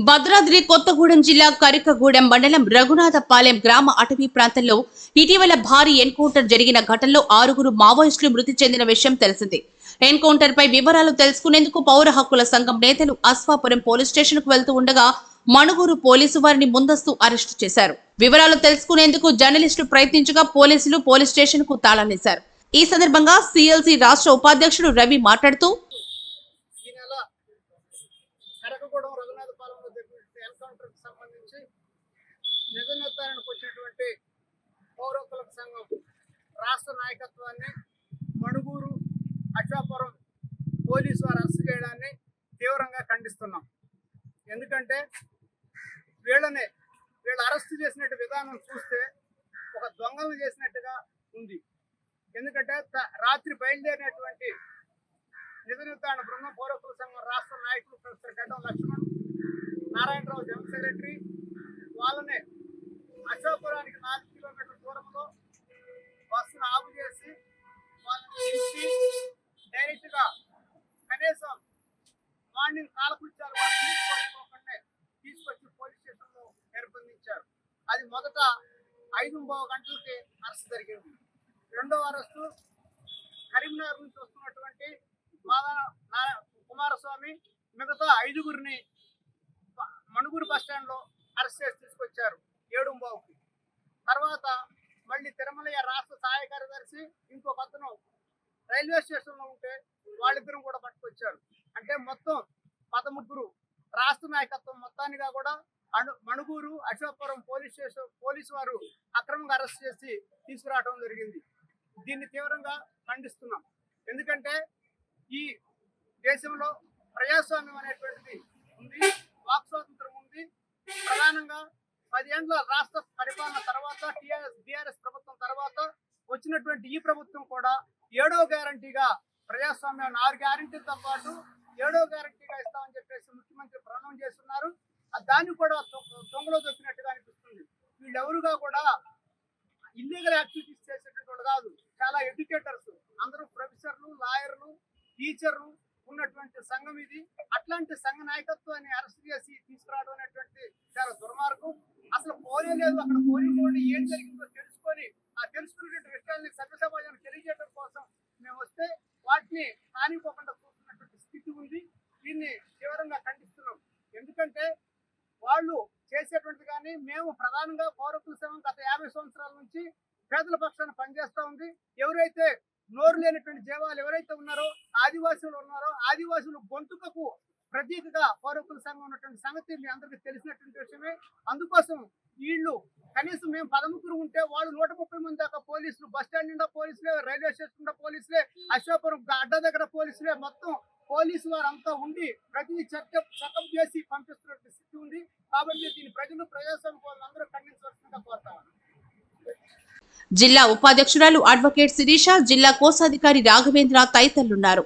భద్రాద్రి కొత్తగూడెం జిల్లా కరికగూడెం మండలం రఘునాథపాలెం గ్రామ అటవీ ప్రాంతంలో ఇటీవల భారీ ఎన్కౌంటర్ జరిగిన ఘటనలో ఆరుగురు మావోయిస్టులు మృతి చెందిన విషయం తెలిసిందే. ఎన్కౌంటర్ పై వివరాలు తెలుసుకునేందుకు పౌర హక్కుల సంఘం నేతలు అస్వాపురం పోలీస్ స్టేషన్కు వెళ్తూ ఉండగా మణుగూరు పోలీసు వారిని ముందస్తు అరెస్టు చేశారు. వివరాలు తెలుసుకునేందుకు జర్నలిస్టులు ప్రయత్నించగా పోలీసులు పోలీస్ స్టేషన్కు తాళాలేశారు ఈ సందర్భంగా సిఎల్సి రాష్ట్ర ఉపాధ్యక్షుడు రవి మాట్లాడుతూ ఈ నెల కరకగూడెం రఘునాథపాలెంలో సెంటర్కి సంబంధించి నిజ వచ్చినటువంటి పౌర సంఘం రాష్ట్ర నాయకత్వాన్ని మణుగూరు అక్షాపురం పోలీసు వారు అరెస్ట్ చేయడాన్ని తీవ్రంగా ఖండిస్తున్నాం. ఎందుకంటే వీళ్ళని వీళ్ళు అరెస్ట్ చేసినట్టు విధానం చూస్తే ఒక దొంగలు చేసినట్టుగా ఉంది. ఎందుకంటే రాత్రి బయలుదేరినటువంటి నిధి నిర్ధారణ బృందం పౌరకుల సంఘం రాష్ట్ర నాయకులు ప్రొఫెసర్ గడ్డం లక్ష్మణ్ సెక్రటరీ వాళ్ళని అశోపురానికి నాలుగు కిలోమీటర్ల దూరంలో బస్సును ఆపు చేసి వాళ్ళని డైరెక్ట్గా కనీసం మార్నింగ్ కాలకృత్యాలు కూడా తీసుకోకపోకుండా తీసుకొచ్చి పోలీస్ స్టేషన్లో నిర్బంధించారు. అది మొదట ఐదు బావు గంటలకి అరెస్ట్ జరిగింది. రెండో అరెస్టు కరీంనగర్ నుంచి వస్తున్నటువంటి మాదా కుమారస్వామి మిగతా ఐదుగురిని మణుగూరు బస్టాండ్లో లో అరెస్ట్ చేసి తీసుకొచ్చారు ఏడుంబావుకి. తర్వాత మళ్ళీ తిరుమలయ్య రాష్ట్ర సహాయ కార్యదర్శి ఇంకొక అతను రైల్వే స్టేషన్లో ఉంటే వాళ్ళిద్దరూ కూడా పట్టుకొచ్చారు. అంటే మొత్తం పదముగ్గురు రాష్ట్ర నాయకత్వం మొత్తానిగా కూడా అణు Manuguru Ashokapuram police station police వారు అక్రమంగా అరెస్ట్ చేసి తీసుకురావడం జరిగింది. దీన్ని తీవ్రంగా ఖండిస్తున్నాం. ఎందుకంటే ఈ దేశంలో ప్రజాస్వామ్యం అనేటువంటిది ఉంది. వాక్ ప్రధానంగా పదేండ్ల రాష్ట్ర పరిపాలన తర్వాత టిఆర్ఎస్ బీఆర్ఎస్ ప్రభుత్వం తర్వాత వచ్చినటువంటి ఈ ప్రభుత్వం కూడా ఏడో గ్యారంటీగా ప్రజాస్వామ్యం ఆరు గ్యారంటీలతో పాటు ఏడో గ్యారంటీగా ఇస్తామని చెప్పేసి ముఖ్యమంత్రి ప్రణం చేస్తున్నారు. దాన్ని కూడా తొంగలో దొక్కినట్టుగా అనిపిస్తుంది. వీళ్ళెవరుగా కూడా ఇల్లీగల్ యాక్టివిటీస్ చేసేటటువంటి వాళ్ళు కాదు. చాలా ఎడ్యుకేటర్స్ అందరూ ప్రొఫెసర్లు లాయర్లు టీచర్లు ఉన్నటువంటి సంఘం ఇది. అట్లాంటి సంఘ నాయకత్వాన్ని అరెస్ట్ చేసి తీసుకురావడం అనేటువంటి చాలా దుర్మార్గం. అసలు పోలే లేదు. అక్కడ పోలింగ్ కూడా ఏం జరిగిందో తెలుసుకొని ఆ తెలుసుకున్నటువంటి విషయాల్ని సభ్య సమాజానికి తెలియజేయడం కోసం మేము వస్తే వాటిని హానిపోకుండా చూస్తున్నటువంటి స్థితి ఉంది. దీన్ని తీవ్రంగా ఖండిస్తున్నాం. ఎందుకంటే వాళ్ళు చేసేటువంటిది కానీ మేము ప్రధానంగా పౌరకుల సంఘం గత యాభై సంవత్సరాల నుంచి పేదల పక్షాన్ని పనిచేస్తూ ఉంది. ఎవరైతే నోరు లేనటువంటి జీవాలు ఎవరైతే ఉన్నారో ఆదివాసులు ఉన్నారో ఆదివాసులు గొంతుకకు ప్రతీకగా పౌరకుల సంఘం ఉన్నటువంటి సంగతి మీ అందరికీ తెలిసినటువంటి విషయమే. అందుకోసం వీళ్ళు కనీసం మేము పదముగ్గురు ఉంటే వాళ్ళు నూట ముప్పై మంది దాకా పోలీసులు బస్ స్టాండ్ నిండా పోలీసులే రైల్వే స్టేషన్ నిండా పోలీసులే అశోపురం అడ్డ దగ్గర పోలీసులే మొత్తం పోలీసు వారంతా ఉండి ప్రతి చెకప్ చట్టం చేసి పంపిస్తున్నటువంటి స్థితి ఉంది. కాబట్టి దీని ప్రజలు ప్రజాస్వామ్య అందరూ ఖండించవలసిందిగా కోరుతా జిల్లా ఉపాధ్యక్షురాలు అడ్వకేట్ శిరీష జిల్లా కోశాధికారి రాఘవేంద్ర తదితరులున్నారు.